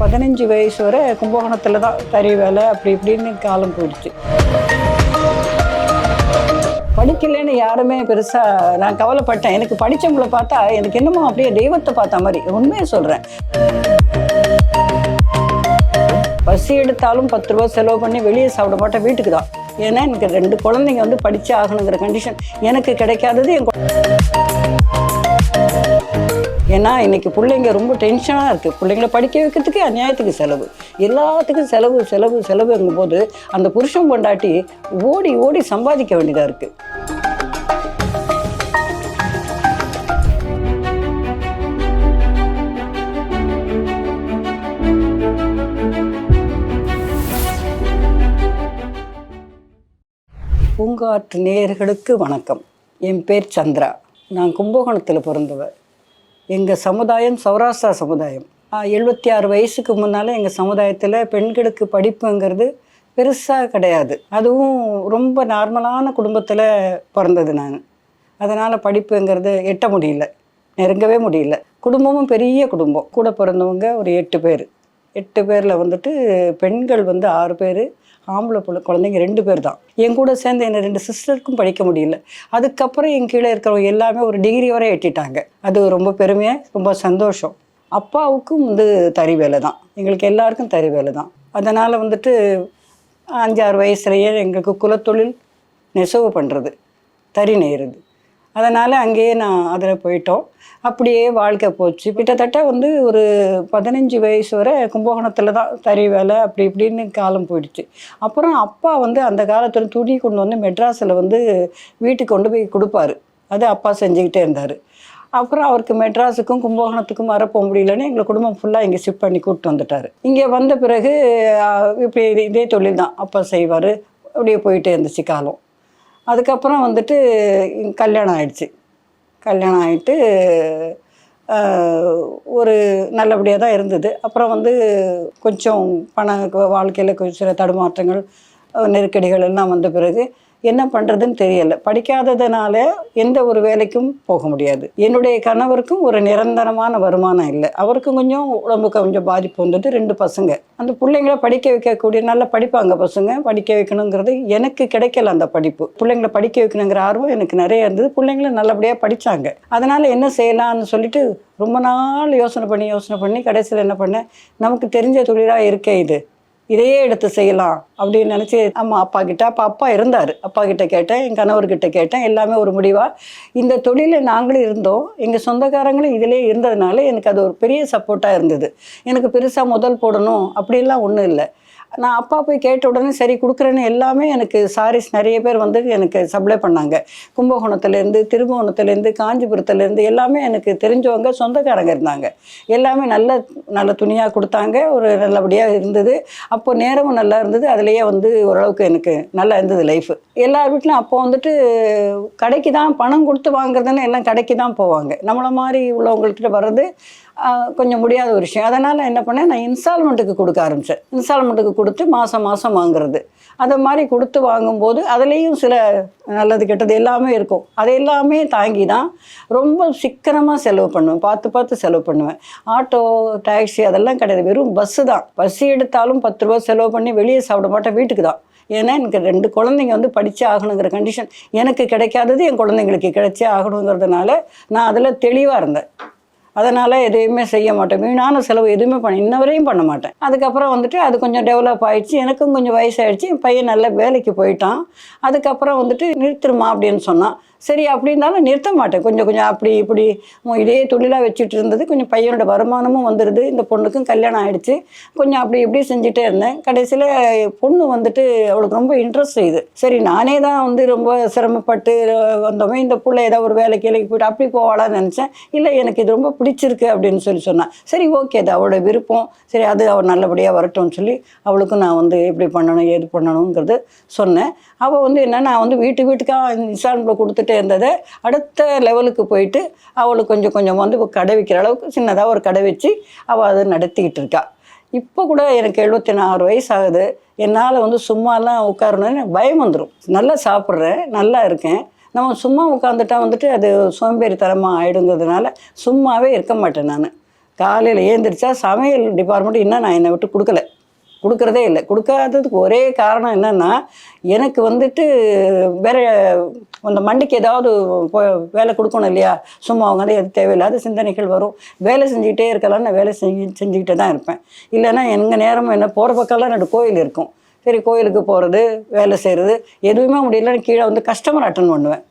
பதினஞ்சு வயசு வரை கும்பகோணத்தில் தான் தறி வேலை அப்படி இப்படின்னு காலம் போயிடுச்சு. படிக்கலைன்னு யாருமே பெருசாக நான் கவலைப்பட்டேன். எனக்கு படித்தவங்கள பார்த்தா எனக்கு என்னமோ அப்படியே தெய்வத்தை பார்த்த மாதிரி. உண்மையை சொல்கிறேன் பசி எடுத்தாலும் பத்து ரூபா செலவு பண்ணி வெளியே சாப்பிட மாட்டேன் வீட்டுக்கு தான். ஏன்னா எனக்கு ரெண்டு குழந்தைங்க வந்து படித்தே ஆகணுங்கிற கண்டிஷன் எனக்கு கிடைக்காதது என் ஏன்னா இன்றைக்கி பிள்ளைங்க ரொம்ப டென்ஷனாக இருக்குது பிள்ளைங்கள படிக்க வைக்கிறதுக்கு அநியாயத்துக்கு செலவு. எல்லாத்துக்கும் செலவு செலவு செலவுங்கும் போது அந்த புருஷன் பொண்டாட்டி ஓடி ஓடி சம்பாதிக்க வேண்டியதாக இருக்குது பூங்காற்று நேயர்களுக்கு வணக்கம். என் பேர் சந்திரா. நான் கும்பகோணத்தில் பிறந்தவர் எங்கள் சமுதாயம் சௌராஷ்டிரா சமுதாயம். எழுபத்தி ஆறு வயசுக்கு முன்னால் எங்கள் சமுதாயத்தில் பெண்களுக்கு படிப்புங்கிறது பெருசாக கிடையாது. அதுவும் ரொம்ப நார்மலான குடும்பத்தில் பிறந்தது நான். அதனால் படிப்புங்கிறது எட்ட முடியல. நெருங்கவே முடியல. குடும்பமும் பெரிய குடும்பம். கூட பிறந்தவங்க ஒரு எட்டு பேர். எட்டு பேரில் வந்துட்டு பெண்கள் வந்து ஆறு பேர் ஆம்பளை பிள்ளை குழந்தைங்க ரெண்டு பேர் தான் என் கூட சேர்ந்து என்ன ரெண்டு சிஸ்டருக்கும் படிக்க முடியல. அதுக்கப்புறம் என் கீழே இருக்கிறவங்க எல்லாமே ஒரு டிகிரி வரை எட்டிட்டாங்க. அது ரொம்ப பெருமையாக ரொம்ப சந்தோஷம். அப்பாவுக்கும் வந்து தறி வேலை தான் எங்களுக்கு எல்லாருக்கும் தறி வேலை தான் அதனால் வந்துட்டு அஞ்சாறு வயசுலேயே எங்களுக்கு குலத்தொழில் நெசவு பண்ணுறது தறி நெய்கிறது அதனால் அங்கேயே நான் அதில் போயிட்டோம். அப்படியே வாழ்க்கை போச்சு. கிட்டத்தட்ட வந்து ஒரு பதினஞ்சு வயசு வரை கும்பகோணத்தில் தான் தறி வேலை அப்படி இப்படின்னு காலம் போயிடுச்சு. அப்புறம் அப்பா வந்து அந்த காலத்தில் துணி கொண்டு வந்து மெட்ராஸில் வந்து வீட்டுக்கு கொண்டு போய் கொடுப்பாரு. அது அப்பா செஞ்சுக்கிட்டே இருந்தார். அப்புறம் அவருக்கு மெட்ராஸுக்கும் கும்பகோணத்துக்கும் வர போக முடியலன்னு எங்களை குடும்பம் ஃபுல்லாக இங்கே ஷிஃப்ட் பண்ணி கூப்பிட்டு வந்துட்டார். இங்கே வந்த பிறகு இப்படி இதே தொழில் தான். அப்பா செய்வார். அப்படியே போயிட்டே இருந்துச்சு காலம். அதுக்கப்புறம் வந்துட்டு கல்யாணம் ஆயிடுச்சு. கல்யாணம் ஆகிட்டு ஒரு நல்லபடியாக தான் இருந்தது. அப்புறம் வந்து கொஞ்சம் பண வாழ்க்கையில் கொஞ்சம் சில தடுமாற்றங்கள் நெருக்கடிகள் எல்லாம் வந்த பிறகு என்ன பண்ணுறதுன்னு தெரியல. படிக்காததுனால எந்த ஒரு வேலைக்கும் போக முடியாது. என்னுடைய கணவருக்கும் ஒரு நிரந்தரமான வருமானம் இல்லை. அவருக்கும் கொஞ்சம் உடம்புக்கு கொஞ்சம் பாதிப்பு வந்துட்டு ரெண்டு பசங்க. அந்த பிள்ளைங்கள படிக்க வைக்கக்கூடிய நல்லா படிப்பாங்க பசங்க. படிக்க வைக்கணுங்கிறது எனக்கு கிடைக்கல அந்த படிப்பு. பிள்ளைங்கள படிக்க வைக்கணுங்கிற ஆர்வம் எனக்கு நிறைய இருந்தது. பிள்ளைங்களும் நல்லபடியாக படித்தாங்க அதனால் என்ன செய்யலாம்னு சொல்லிட்டு ரொம்ப நாள் யோசனை பண்ணி யோசனை பண்ணி கடைசியில் என்ன பண்ணேன்? நமக்கு தெரிஞ்ச தொழிலாக இருக்கே இது. இதையே எடுத்து செய்யலாம் அப்படின்னு நினச்சி அம்மா அப்பா கிட்ட அப்போ அப்பா இருந்தார். அப்பா கிட்ட கேட்டேன் என் கணவர்கிட்ட கேட்டேன் எல்லாமே ஒரு முடிவாக இந்த தொழிலில் நாங்களும் இருந்தோம். எங்கள் சொந்தக்காரங்களும் இதிலே இருந்ததுனால எனக்கு அது ஒரு பெரிய சப்போர்ட்டாக இருந்தது. எனக்கு பெருசாக முதல் போடணும் அப்படிலாம் ஒன்றும் இல்லை. நான் அப்பா போய் கேட்ட உடனே சரி கொடுக்குறேன்னு எல்லாமே எனக்கு சாரீஸ் நிறைய பேர் வந்து எனக்கு சப்ளை பண்ணாங்க. கும்பகோணத்துலேருந்து திருபுவனத்துலேருந்து காஞ்சிபுரத்துலேருந்து எல்லாமே எனக்கு தெரிஞ்சவங்க சொந்தக்காரங்க இருந்தாங்க. எல்லாமே நல்ல நல்ல துணியாக கொடுத்தாங்க. ஒரு நல்லபடியாக இருந்தது. அப்போ நேரமும் நல்லா இருந்தது. அதுலேயே வந்து ஓரளவுக்கு எனக்கு நல்லா இருந்தது லைஃப் எல்லார் வீட்லையும் அப்போ வந்துட்டு கடைக்கு தான் பணம் கொடுத்து வாங்குறதுன்னு எல்லாம் கடைக்கு தான் போவாங்க. நம்மளை மாதிரி உள்ளவங்கள்கிட்ட வர்றது கொஞ்சம் முடியாத ஒரு விஷயம். அதனால் என்ன பண்ணேன் நான் இன்ஸ்டால்மெண்ட்டுக்கு கொடுக்க ஆரம்பித்தேன் இன்ஸ்டால்மெண்ட்டுக்கு கொடுத்து மாதம் மாதம் வாங்குறது. அதை மாதிரி கொடுத்து வாங்கும்போது அதுலேயும் சில நல்லது கெட்டது எல்லாமே இருக்கும். அது எல்லாமே தாங்கி தான் ரொம்ப சிக்கனமாக செலவு பண்ணுவேன். பார்த்து பார்த்து செலவு பண்ணுவேன். ஆட்டோ டாக்ஸி அதெல்லாம் கிடையாது. வெறும் பஸ்ஸு தான். பஸ் எடுத்தாலும் பத்து ரூபா செலவு பண்ணி வெளியே சாப்பிட மாட்டேன். வீட்டுக்கு தான். ஏன்னா எனக்கு ரெண்டு குழந்தைங்க வந்து படித்தே ஆகணுங்கிற கண்டிஷன் எனக்கு கிடைக்காதது என் குழந்தைங்களுக்கு கிடைச்சே ஆகணுங்கிறதுனால நான் அதில் தெளிவாக இருந்தேன். அதனால் எதையுமே செய்ய மாட்டேன். வீணான செலவு எதுவுமே பண்ண இன்ன வரையும் பண்ண மாட்டேன். அதுக்கப்புறம் வந்துட்டு அது கொஞ்சம் டெவலப் ஆகிடுச்சு எனக்கும் கொஞ்சம் வயசாகிடுச்சு என் பையன் நல்ல வேலைக்கு போயிட்டான். அதுக்கப்புறம் வந்துட்டு நிறுத்துருமா அப்படின்னு சொன்னான். சரி அப்படின்னாலும் நிறுத்த மாட்டேன். கொஞ்சம் கொஞ்சம் அப்படி இப்படி இதே தொழிலாக வச்சுட்டு இருந்தது. கொஞ்சம் பையனோட வருமானமும் வந்துடுது இந்த பொண்ணுக்கும் கல்யாணம் ஆகிடுச்சு கொஞ்சம் அப்படி இப்படி செஞ்சுட்டே இருந்தேன். கடைசியில் பொண்ணு வந்துட்டு அவளுக்கு ரொம்ப இன்ட்ரெஸ்ட் செய்யுது சரி நானே தான் வந்து ரொம்ப சிரமப்பட்டு வந்தோமே இந்த பிள்ளை ஏதோ ஒரு வேலைக்கு வேலைக்கு போய்ட்டு அப்படி போவாளான்னு நினச்சேன். இல்லை எனக்கு இது ரொம்ப பிடிச்சிருக்கு அப்படின்னு சொல்லி சொன்னான் சரி ஓகே அது அவளோட விருப்பம். சரி அது அவள் நல்லபடியாக வரட்டும்னு சொல்லி அவளுக்கும் நான் வந்து எப்படி பண்ணணும் ஏது பண்ணணுங்கிறது சொன்னேன். அவள் வந்து என்ன நான் வந்து வீட்டு வீட்டுக்காக இன்ஸ்டால்மெண்ட்டில் கொடுத்துட்டு இருந்ததை அடுத்த லெவலுக்கு போயிட்டு அவளுக்கு கொஞ்சம் கொஞ்சம் வந்து கடை வைக்கிற அளவுக்கு சின்னதாக ஒரு கடை வச்சு அவள் அதை நடத்திக்கிட்டு இருக்கா. இப்போ கூட எனக்கு எழுபத்தி நாலு வயசு ஆகுது என்னால் வந்து சும்மாலாம் உட்காரணும்னு பயம் வந்துடும் நல்லா சாப்பிட்றேன் நல்லா இருக்கேன். நம்ம சும்மா உட்காந்துட்டா வந்துட்டு அது சோம்பேறித்தனமாக ஆயிடுங்கிறதுனால சும்மாவே இருக்க மாட்டேன் நான். காலையில் ஏந்திரிச்சா சமையல் டிபார்ட்மெண்ட் இன்னும் நான் என்னை விட்டு கொடுக்கல. கொடுக்குறதே இல்லை. கொடுக்காததுக்கு ஒரே காரணம் என்னென்னா எனக்கு வந்துட்டு வேற அந்த மண்டிக்கு ஏதாவது வேலை கொடுக்கணும் இல்லையா? சும்மா அவங்க வந்து எது தேவையில்லாத சிந்தனைகள் வரும். வேலை செஞ்சுக்கிட்டே இருக்கலாம் நான் வேலை செஞ்சு செஞ்சுக்கிட்டே தான் இருப்பேன். இல்லைன்னா எங்கள் நேரம் என்ன போகிற பக்கம்லாம் ரெண்டு கோயில் இருக்கும். சரி கோயிலுக்கு போகிறது வேலை செய்கிறது எதுவுமே முடியலன்னு கீழே வந்து கஸ்டமர் அட்டன் பண்ணுவேன்.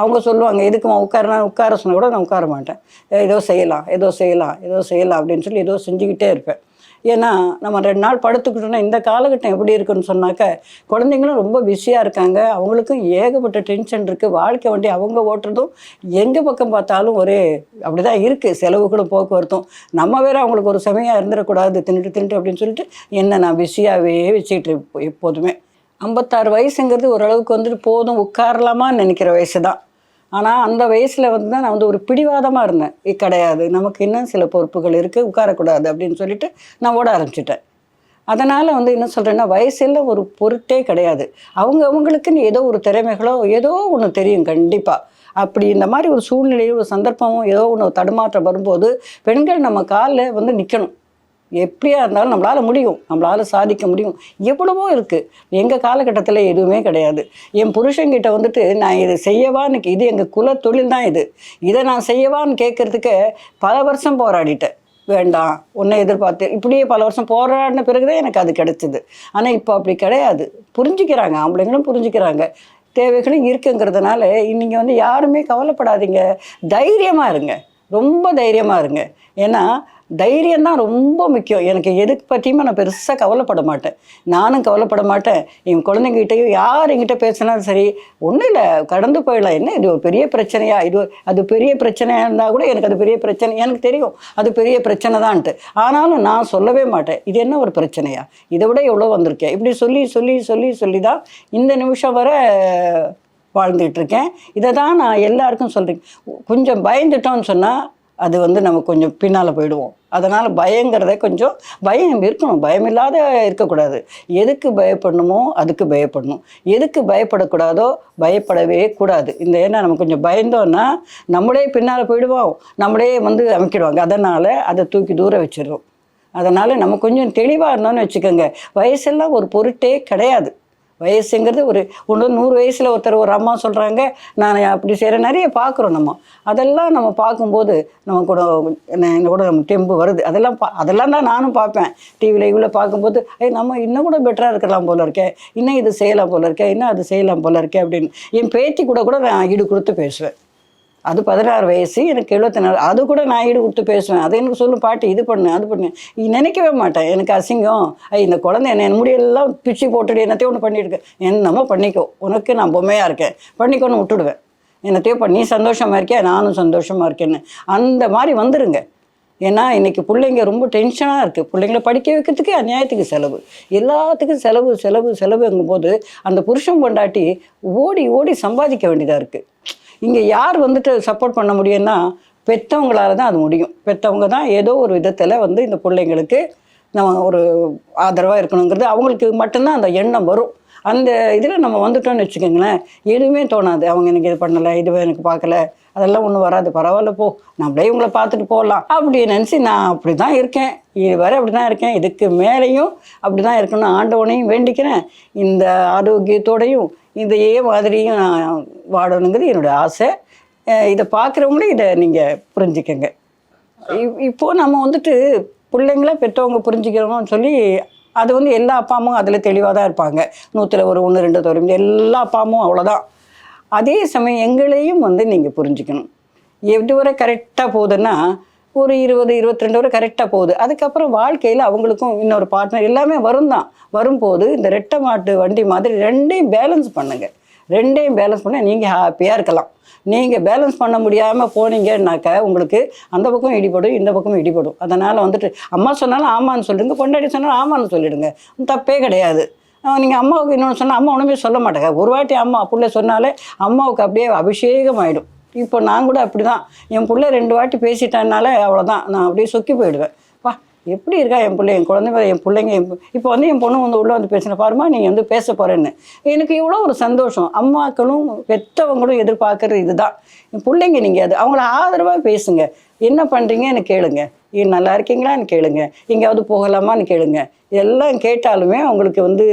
அவங்க சொல்லுவாங்க எதுக்குமா உட்கார உட்கார சொன்னால் கூட நான் உட்கார மாட்டேன். ஏதோ செய்யலாம் ஏதோ செய்யலாம் ஏதோ செய்யலாம் அப்படின்னு சொல்லி ஏதோ செஞ்சுக்கிட்டே இருப்பேன். ஏன்னா நம்ம ரெண்டு நாள் படுத்துக்கிட்டோம்னா இந்த காலகட்டம் எப்படி இருக்குன்னு சொன்னாக்க குழந்தைங்களும் ரொம்ப பிஸியாக இருக்காங்க. அவங்களுக்கும் ஏகப்பட்ட டென்ஷன் இருக்குது வாழ்க்கை வண்டி அவங்க ஓட்டுறதும் எங்கே பக்கம் பார்த்தாலும் ஒரே அப்படி தான் இருக்குது செலவுகளும் போக்குவரத்தும். நம்ம வேறு அவங்களுக்கு ஒரு செமையாக இருந்துடக்கூடாது. தின்னுட்டு தின்னுட்டு அப்படின்னு சொல்லிட்டு என்ன நான் பிஸியாகவே வச்சுக்கிட்டு எப்போதுமே. ஐம்பத்தாறு வயசுங்கிறது ஓரளவுக்கு வந்துட்டு போதும். உட்காரலாமான்னு நினைக்கிற வயசு தான். ஆனால் அந்த வயசில் வந்து தான் நான் வந்து ஒரு பிடிவாதமாக இருந்தேன். இது கிடையாது. நமக்கு இன்னும் சில பொறுப்புகள் இருக்குது உட்காரக்கூடாது. அப்படின்னு சொல்லிட்டு நான் ஓட ஆரம்பிச்சிட்டேன். அதனால் வந்து என்ன சொல்கிறேன்னா வயசில் ஒரு பொருட்டே கிடையாது. அவங்க அவங்களுக்குன்னு ஏதோ ஒரு திறமைகளோ ஏதோ ஒன்று தெரியும் கண்டிப்பாக அப்படி இந்த மாதிரி ஒரு சூழ்நிலையோ ஒரு சந்தர்ப்பமும் ஏதோ ஒன்று தடுமாற்றம் வரும்போது பெண்கள் நம்ம காலில் வந்து நிற்கணும் எப்படியா இருந்தாலும் நம்மளால் முடியும். நம்மளால் சாதிக்க முடியும். எவ்வளவோ இருக்குது எங்கள் காலகட்டத்தில் எதுவுமே கிடையாது. என் புருஷன்கிட்ட வந்துட்டு நான் இதை செய்யவான்னு இது எங்கள் குல தொழில் தான் இது. இதை நான் செய்யவான்னு கேட்குறதுக்கு பல வருஷம் போராடிட்டேன். வேண்டாம். உன்னை எதிர்பார்த்து இப்படியே பல வருஷம் போராடின பிறகு தான் எனக்கு அது கிடைச்சிது. ஆனால் இப்போ அப்படி கிடையாது. புரிஞ்சுக்கிறாங்க. ஆம்பளைங்களும் புரிஞ்சுக்கிறாங்க. தேவைகளும் இருக்குங்கிறதுனால நீங்கள் வந்து யாருமே கவலைப்படாதீங்க. தைரியமாக இருங்க. ரொம்ப தைரியமாக இருங்க. ஏன்னா தைரியம் தான் ரொம்ப முக்கியம். எனக்கு எதுக்கு பற்றியுமே நான் பெருசாக கவலைப்பட மாட்டேன். நானும் கவலைப்பட மாட்டேன். என் குழந்தைங்கிட்டையும் யார் என்கிட்ட பேசினாலும் சரி ஒன்றும் இல்லை கடந்து போயிடலாம். என்ன இது ஒரு பெரிய பிரச்சனையா? இது அது பெரிய பிரச்சனையாக இருந்தால் கூட எனக்கு அது பெரிய பிரச்சனை எனக்கு தெரியும். அது பெரிய பிரச்சனை தான்ட்டு ஆனாலும் நான் சொல்லவே மாட்டேன். இது என்ன ஒரு பிரச்சனையா? இதை விட எவ்வளோ வந்திருக்கேன்? இப்படி சொல்லி சொல்லி சொல்லி சொல்லி தான் இந்த நிமிஷம் வர வாழ்ந்துகிட்ருக்கேன் இதை தான் நான் எல்லாருக்கும் சொல்கிறேன் கொஞ்சம் பயந்துட்டோம்னு சொன்னால் அது வந்து நம்ம கொஞ்சம் பின்னால் போயிடுவோம். அதனால் பயங்கிறத கொஞ்சம் பயம் இருக்கணும். பயம் இல்லாத இருக்கக்கூடாது. எதுக்கு பயப்படணுமோ அதுக்கு பயப்படணும். எதுக்கு பயப்படக்கூடாதோ பயப்படவே கூடாது. இந்த ஏன்னா நம்ம கொஞ்சம் பயந்தோன்னா நம்மளே பின்னால் போயிடுவோம். நம்மளே வந்து அமைக்கிடுவாங்க. அதனால் அதை தூக்கி தூர வச்சிடுறோம். அதனால் நம்ம கொஞ்சம் தெளிவாக இருந்தோம்னு வச்சுக்கோங்க. வயசெல்லாம் ஒரு பொருட்டே கிடையாது. வயசுங்கிறது ஒரு ஒன்று நூறு வயசில் ஒருத்தர் ஒரு அம்மா சொல்கிறாங்க நான் அப்படி செய்கிற நிறைய பார்க்குறோம் நம்ம. அதெல்லாம் நம்ம பார்க்கும்போது நம்ம கூட என்ன கூட நம்ம டெம்பு வருது. அதெல்லாம் பா அதெல்லாம் தான் நானும் பார்ப்பேன். டிவியில் இவ்வளோ பார்க்கும்போது ஐய் நம்ம இன்னும் கூட பெட்டராக இருக்கலாம் போல இருக்கே. இன்னும் இது செய்யலாம் போல இருக்கே. இன்னும் அது செய்யலாம் போல இருக்கே. அப்படின்னு என் பேத்தி கூட கூட நான் ஈடு கொடுத்து பேசுவேன். அது பதினாறு வயசு எனக்கு எழுபத்தி நாலு அது கூட நான் ஈடு கொடுத்து பேசுவேன். அதை எனக்கு சொல்லும் பாட்டு இது பண்ணு அது பண்ணு. நினைக்கவே மாட்டேன். எனக்கு அசிங்கம். ஐ இந்த குழந்தை என்ன என் முடியெல்லாம் பிச்சு போட்டுட்டு என்னத்தையும் ஒன்று பண்ணியிருக்கேன் என்னமோ பண்ணிக்கோ. உனக்கு நான் பொம்மையாக இருக்கேன். பண்ணிக்கோன்னு விட்டுடுவேன். என்னத்தையோ பண்ணி. சந்தோஷமாக இருக்கேன் நானும் சந்தோஷமாக இருக்கேன்னு. அந்த மாதிரி வந்துடுங்க ஏன்னா இன்னைக்கு பிள்ளைங்க ரொம்ப டென்ஷனாக இருக்குது பிள்ளைங்கள படிக்க வைக்கிறதுக்கு அநியாயத்துக்கு செலவு. எல்லாத்துக்கும் செலவு செலவு செலவுங்கும்போது அந்த புருஷன் பொண்டாட்டி ஓடி ஓடி சம்பாதிக்க வேண்டியதாக இருக்குது இங்கே யார் வந்துட்டு சப்போர்ட் பண்ண முடியும்னா பெற்றவங்களால தான் அது முடியும். பெற்றவங்க தான் ஏதோ ஒரு விதத்தில் வந்து இந்த பிள்ளைங்களுக்கு நம்ம ஒரு ஆதரவாக இருக்கணுங்கிறது அவங்களுக்கு மட்டும்தான் அந்த எண்ணம் வரும். அந்த இதில் நம்ம வந்துட்டோம்னு வச்சுக்கோங்களேன் எதுவுமே தோணாது. அவங்க எனக்கு இது பண்ணலை இதுவே எனக்கு பார்க்கல அதெல்லாம் ஒன்றும் வராது. பரவாயில்ல போ. நம்மளே இவங்களை பார்த்துட்டு போகலாம். அப்படி நினச்சி நான் அப்படி தான் இருக்கேன். இது வரை அப்படி தான் இருக்கேன். இதுக்கு மேலேயும் அப்படி தான் இருக்கணும்னு ஆண்டவனையும் வேண்டிக்கிறேன். இந்த ஆரோக்கியத்தோடையும் இதையே மாதிரியும் நான் வாடணுங்கிறது என்னோடய ஆசை. இதை பார்க்குறவங்களும் இதை நீங்கள் புரிஞ்சுக்கங்க. இப்- நம்ம வந்துட்டு பிள்ளைங்கள பெற்றவங்க புரிஞ்சுக்கிறோம்னு சொல்லி அது வந்து எல்லா அப்பா அம்மாவும் அதில் தெளிவாக தான் இருப்பாங்க. நூற்றில் ஒரு ஒன்று ரெண்டு தோறும் எல்லா அப்பா அம்மாவும் அவ்வளோதான் அதே சமயம் எங்களையும் வந்து நீங்கள் புரிஞ்சுக்கணும். எப்படி வரை கரெக்டாக போகுதுன்னா ஒரு இருபது இருபத்தி ரெண்டு வரை கரெக்டாக போகுது. அதுக்கப்புறம் வாழ்க்கையில் அவங்களுக்கும் இன்னொரு பார்ட்னர் எல்லாமே வரும் தான் வரும்போது இந்த ரெட்டை மாட்டு வண்டி மாதிரி ரெண்டையும் பேலன்ஸ் பண்ணுங்கள் ரெண்டையும் பேலன்ஸ் பண்ணால் நீங்கள் ஹாப்பியாக இருக்கலாம். நீங்கள் பேலன்ஸ் பண்ண முடியாமல் போனீங்கன்னாக்க உங்களுக்கு அந்த பக்கம் இடிபடும் இந்த பக்கம் இடிபடும். அதனால் வந்துட்டு அம்மா சொன்னாலும் ஆமான்னு சொல்லிடுங்க கொண்டாடி சொன்னாலும் ஆமான்னு சொல்லிடுங்க. தப்பே கிடையாது. நீங்கள் அம்மாவுக்கு இன்னொன்று சொன்னால் அம்மா ஒன்றுமே சொல்ல மாட்டாங்க. ஒரு வாட்டி அம்மா புள்ள சொன்னாலே அம்மாவுக்கு அப்படியே அபிஷேகம் ஆகிடும் இப்போ நான் கூட அப்படி தான் என் பிள்ளை ரெண்டு வாட்டி பேசிட்டனால அவ்வளோதான் நான் அப்படியே சொக்கி போயிடுவேன். எப்படி இருக்கா என் பிள்ளை என் குழந்தை என் பிள்ளைங்க என் இப்போ வந்து என் பொண்ணு வந்து உள்ளே வந்து பேசின பாருமா நீங்கள் வந்து பேச போகிறேன்னு எனக்கு இவ்வளோ ஒரு சந்தோஷம். அம்மாக்களும் பெற்றவங்களும் எதிர்பார்க்குறது இதுதான். என் பிள்ளைங்க நீங்கள் அது அவங்கள ஆதரவாக பேசுங்க. என்ன பண்ணுறீங்கன்னு கேளுங்க. ஏன் நல்லா இருக்கீங்களான்னு கேளுங்க. எங்கேயாவது போகலாமான்னு கேளுங்க. எல்லாம் கேட்டாலுமே அவங்களுக்கு வந்து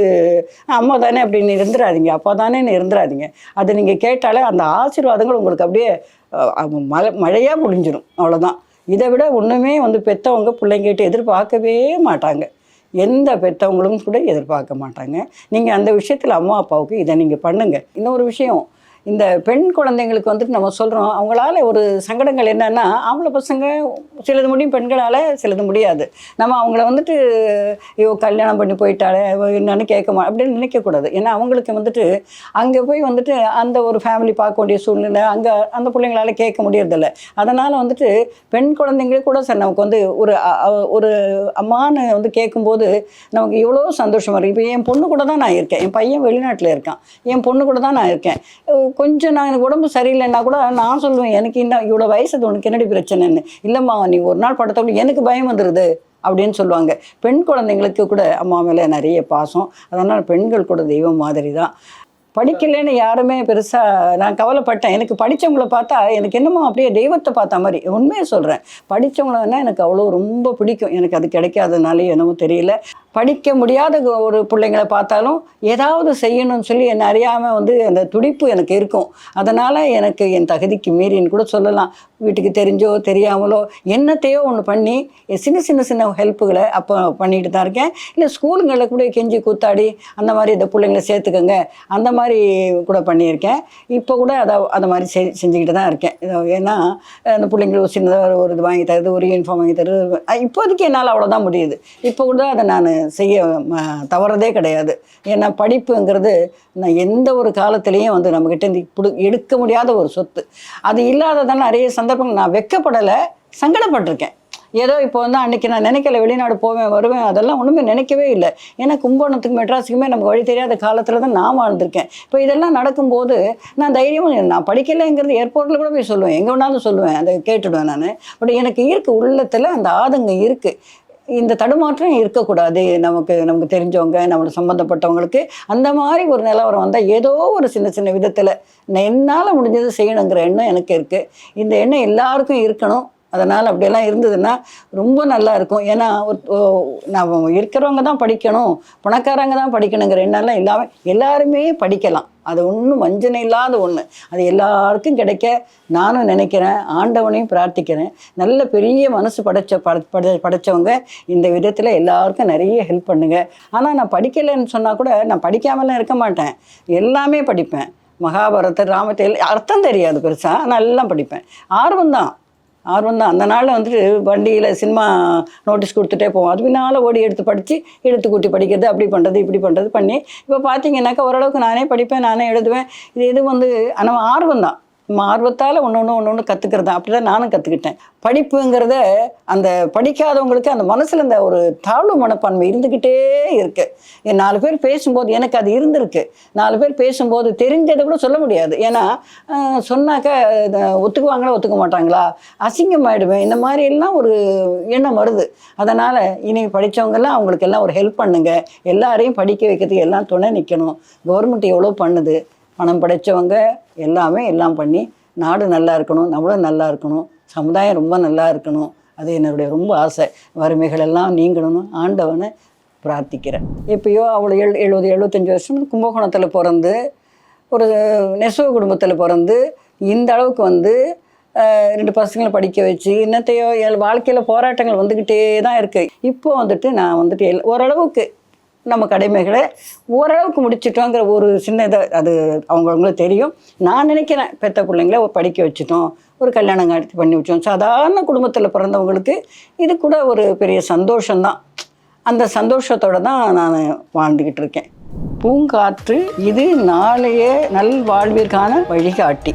அம்மா தானே அப்படின்னு இருந்துடாதீங்க அப்பா தானே இருந்துடாதீங்க அதை நீங்கள் கேட்டாலே அந்த ஆசீர்வாதங்கள் உங்களுக்கு அப்படியே மழை மழையாக முடிஞ்சிடும் அவ்வளோதான் இதை விட ஒன்றுமே வந்து பெற்றவங்க பிள்ளைங்கிட்ட எதிர்பார்க்கவே மாட்டாங்க. எந்த பெற்றவங்களும் கூட எதிர்பார்க்க மாட்டாங்க. நீங்கள் அந்த விஷயத்தில் அம்மா அப்பாவுக்கு இதை நீங்கள் பண்ணுங்கள் இன்னொரு விஷயம் இந்த பெண் குழந்தைங்களுக்கு வந்துட்டு நம்ம சொல்கிறோம் அவங்களால ஒரு சங்கடங்கள் என்னென்னா ஆம்பளை பசங்க சிலது முடியும் பெண்களால் சிலது முடியாது. நம்ம அவங்கள வந்துட்டு ஐயோ கல்யாணம் பண்ணி போயிட்டாலே என்னன்னு கேட்க மா அப்படின்னு நினைக்கக்கூடாது. ஏன்னா அவங்களுக்கு வந்துட்டு அங்கே போய் வந்துட்டு அந்த ஒரு ஃபேமிலி பார்க்க வேண்டிய சூழ்நிலை அங்கே அந்த பிள்ளைங்களால கேட்க முடியறதில்ல. அதனால் வந்துட்டு பெண் குழந்தைங்களே கூட சார் நமக்கு வந்து ஒரு ஒரு அம்மான்னு வந்து கேட்கும்போது நமக்கு எவ்வளோ சந்தோஷமாக இருக்குது இப்போ என் பொண்ணு கூட தான் நான் இருக்கேன். என் பையன் வெளிநாட்டில் இருக்கான். என் பொண்ணு கூட தான் நான் இருக்கேன். கொஞ்சம் நான் எனக்கு உடம்பு சரியில்லைன்னா கூட நான் சொல்லுவேன் எனக்கு இன்னும் இவ்வளோ வயசு உனக்கு என்னடி பிரச்சனைன்னு? இல்லைம்மா நீ ஒரு நாள் படத்தோட எனக்கு பயம் வந்துடுது அப்படின்னு சொல்லுவாங்க. பெண் குழந்தைங்களுக்கு கூட அம்மா மேலே நிறைய பாசம். அதனால் பெண்கள் கூட தெய்வம் மாதிரி தான் படிக்கலைன்னு யாருமே பெருசாக நான் கவலைப்பட்டேன். எனக்கு படித்தவங்கள பார்த்தா எனக்கு என்னமோ அப்படியே தெய்வத்தை பார்த்த மாதிரி. உண்மையை சொல்கிறேன் படித்தவங்களன்னா எனக்கு அவ்வளோ ரொம்ப பிடிக்கும். எனக்கு அது கிடைக்காதனாலே என்னமோ தெரியல. படிக்க முடியாத ஒரு பிள்ளைங்களை பார்த்தாலும் ஏதாவது செய்யணும்னு சொல்லி என்னை அறியாமல் வந்து அந்த துடிப்பு எனக்கு இருக்கும். அதனால் எனக்கு என் தகுதிக்கு மீறின்னு கூட சொல்லலாம். வீட்டுக்கு தெரிஞ்சோ தெரியாமலோ என்னத்தையோ ஒன்று பண்ணி சின்ன சின்ன சின்ன ஹெல்ப்புகளை அப்போ பண்ணிட்டு தான் இருக்கேன். இல்லை ஸ்கூலுங்களில் கூட கெஞ்சி கூத்தாடி அந்த மாதிரி இந்த பிள்ளைங்களை சேர்த்துக்கோங்க அந்த மாதிரி கூட பண்ணியிருக்கேன். இப்போ கூட அதை அந்த மாதிரி செய் செஞ்சுக்கிட்டு தான் இருக்கேன். இது ஏன்னா அந்த பிள்ளைங்களுக்கு சின்னதாக ஒரு இது வாங்கி தருது ஒரு யூனிஃபார்ம் வாங்கி தருது இப்போதைக்கு என்னால் அவ்வளோதான் முடியுது. இப்போ கூட அதை நான் செய்ய தவறதே கிடையாது. ஏன்னா படிப்புங்கிறது நான் எந்த ஒரு காலத்துலேயும் வந்து நம்மக்கிட்ட இந்த பிடு எடுக்க முடியாத ஒரு சொத்து. அது இல்லாததால் நிறைய சந்தர்ப்பங்கள் நான் வெக்கப்படலை சங்கடப்பட்டிருக்கேன். ஏதோ இப்போ வந்து அன்றைக்கி நான் நினைக்கல வெளிநாடு போவேன் வருவேன் அதெல்லாம் ஒன்றுமே நினைக்கவே இல்லை. ஏன்னா கும்பகோணத்துக்கு மெட்ராஸுக்குமே நமக்கு வழி தெரியாத காலத்தில் தான் நான் வாழ்ந்திருக்கேன். இப்போ இதெல்லாம் நடக்கும்போது நான் தைரியமாக நான் படிக்கலைங்கிறது ஏர்போர்ட்டில் கூட போய் சொல்லுவேன். எங்கே வேணாலும் சொல்லுவேன் அதை கேட்டுடுவேன் நான். பட் எனக்கு இருக்குது உள்ளத்தில் அந்த ஆதங்கம் இருக்குது இந்த தடுமாற்றம் இருக்கக்கூடாது. நமக்கு நமக்கு தெரிஞ்சவங்க நம்மளுக்கு சம்மந்தப்பட்டவங்களுக்கு அந்த மாதிரி ஒரு நிலவரம் வந்தால் ஏதோ ஒரு சின்ன சின்ன விதத்தில் நான் என்னால் முடிஞ்சது செய்யணுங்கிற எண்ணம் எனக்கு இருக்குது இந்த எண்ணம் எல்லாருக்கும் இருக்கணும். அதனால் அப்படியெல்லாம் இருந்ததுன்னா ரொம்ப நல்லா இருக்கும். ஏன்னா நான் இருக்கிறவங்க தான் படிக்கணும் பணக்காரங்க தான் படிக்கணுங்கிற எண்ணெல்லாம் இல்லாமல் எல்லாருமே படிக்கலாம். அது ஒன்றும் வஞ்சனை இல்லாத ஒன்று அது எல்லாருக்கும் கிடைக்க நானும் நினைக்கிறேன் ஆண்டவனையும் பிரார்த்திக்கிறேன். நல்ல பெரிய மனசு படைச்ச பட பட படைச்சவங்க இந்த விதத்தில் எல்லாருக்கும் நிறைய ஹெல்ப் பண்ணுங்க. ஆனால் நான் படிக்கலைன்னு சொன்னால் கூட நான் படிக்காமலாம் இருக்க மாட்டேன். எல்லாமே படிப்பேன். மகாபாரத ராமத்தை அர்த்தம் தெரியாது பெருசாக நான் எல்லாம் படிப்பேன். ஆர்வம் தான் ஆர்வம் தான் அந்த நாளில் வந்துட்டு வண்டியில் சினிமா நோட்டீஸ் கொடுத்துட்டே போவோம். அது பின்னால் ஓடி எடுத்து படித்து எடுத்து கூட்டி படிக்கிறது அப்படி பண்ணுறது இப்படி பண்ணுறது பண்ணி இப்போ பார்த்தீங்கன்னாக்கா ஓரளவுக்கு நானே படிப்பேன் நானே எழுதுவேன். இது இது வந்து நம்ம ஆர்வம் தான் நம்ம ஆர்வத்தால் ஒன்று ஒன்று ஒன்று ஒன்று கற்றுக்கிறது தான் அப்படி தான் நானும் கற்றுக்கிட்டேன் படிப்புங்கிறத அந்த படிக்காதவங்களுக்கு அந்த மனசில் அந்த ஒரு தாழ்வு மனப்பான்மை இருந்துக்கிட்டே இருக்கு. என் நாலு பேர் பேசும்போது எனக்கு அது இருந்திருக்கு. நாலு பேர் பேசும்போது தெரிஞ்சதை கூட சொல்ல முடியாது. ஏன்னா சொன்னாக்கா சொன்னாக்க ஒத்துக்குவாங்களா ஒத்துக்க மாட்டாங்களா? அசிங்கமாயிடுவேன் இந்த மாதிரி எல்லாம் ஒரு எண்ணம் வருது. அதனால் இனி படித்தவங்கெல்லாம் அவங்களுக்கு எல்லாம் ஒரு ஹெல்ப் பண்ணுங்க. எல்லாரையும் படிக்க வைக்கிறதுக்கு எல்லாம் துணை நிற்கணும் கவர்மெண்ட் எவ்வளோ பண்ணுது? பணம் படைச்சவங்க எல்லாமே எல்லாம் பண்ணி நாடு நல்லா இருக்கணும் நம்மளும் நல்லா இருக்கணும் சமுதாயம் ரொம்ப நல்லா இருக்கணும் அது என்னுடைய ரொம்ப ஆசை. வறுமைகள் எல்லாம் நீங்கணும்னு ஆண்டவனை பிரார்த்திக்கிறேன். எப்பயோ அவ்வளோ எழு எழுபது எழுபத்தஞ்சி வருஷம் கும்பகோணத்தில் பிறந்து ஒரு நெசவு குடும்பத்தில் பிறந்து இந்த அளவுக்கு வந்து ரெண்டு பசங்களை படிக்க வச்சு இன்னத்தையோ எல் வாழ்க்கையில் போராட்டங்கள் வந்துக்கிட்டே தான் இருக்குது இப்போ வந்துட்டு நான் வந்துட்டு எல் ஓரளவுக்கு நம்ம கடமைகளை ஓரளவுக்கு முடிச்சிட்டோங்கிற ஒரு சின்ன இதை அது அவங்கவுங்களுக்கு தெரியும். நான் நினைக்கிறேன் பெத்த பிள்ளைங்கள ஒரு படிக்க வச்சுட்டோம் ஒரு கல்யாணம் காட்சி பண்ணி வச்சோம். சாதாரண குடும்பத்தில் பிறந்தவங்களுக்கு இது கூட ஒரு பெரிய சந்தோஷம்தான். அந்த சந்தோஷத்தோடு தான் நான் வாழ்ந்துக்கிட்டு இருக்கேன். பூங்காற்று இது நாளைய நல்வாழ்விற்கான வழிகாட்டி.